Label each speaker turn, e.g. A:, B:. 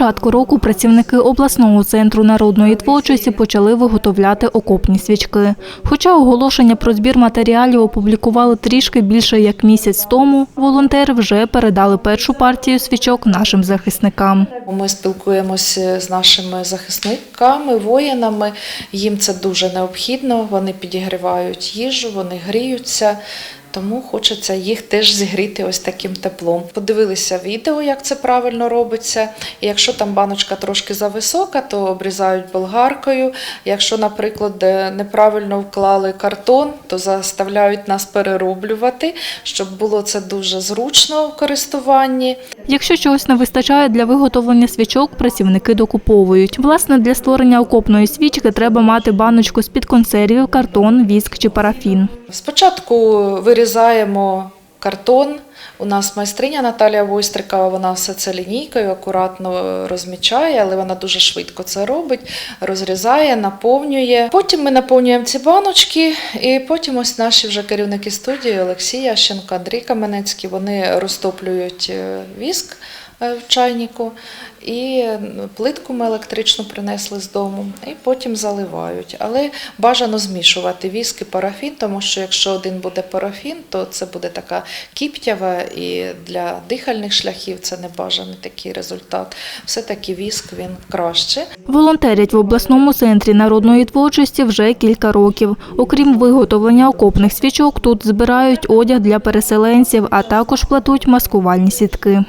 A: початку року працівники обласного центру народної творчості почали виготовляти окопні свічки. Хоча оголошення про збір матеріалів опублікували трішки більше як місяць тому, волонтери вже передали першу партію свічок нашим захисникам.
B: Ми спілкуємося з нашими захисниками, воїнами. Їм це дуже необхідно. Вони підігрівають їжу, вони гріються. Тому хочеться їх теж зігріти ось таким теплом. Подивилися відео, як це правильно робиться. І якщо там баночка трошки зависока, то обрізають болгаркою. Якщо, наприклад, неправильно вклали картон, то заставляють нас перероблювати, щоб було це дуже зручно в користуванні.
A: Якщо чогось не вистачає для виготовлення свічок, працівники докуповують. Власне, для створення окопної свічки треба мати баночку з-під консервів, картон, віск чи парафін.
B: Спочатку вирізаємо картон. У нас майстриня Наталія Войстрикова, вона все це лінійкою акуратно розмічає, але вона дуже швидко це робить, розрізає, наповнює. Потім ми наповнюємо ці баночки, і потім ось наші вже керівники студії Олексій Ященко, Андрій Каменецький, вони розтоплюють е, віск е, в чайнику, і плитку ми електричну принесли з дому, і потім заливають. Але бажано змішувати віск і парафін, тому що якщо один буде парафін, то це буде така кіптява, і для дихальних шляхів це не бажаний такий результат. Все-таки віск він краще.
A: Волонтерять в обласному центрі народної творчості вже кілька років. Окрім виготовлення окопних свічок, тут збирають одяг для переселенців, а також плетуть маскувальні сітки.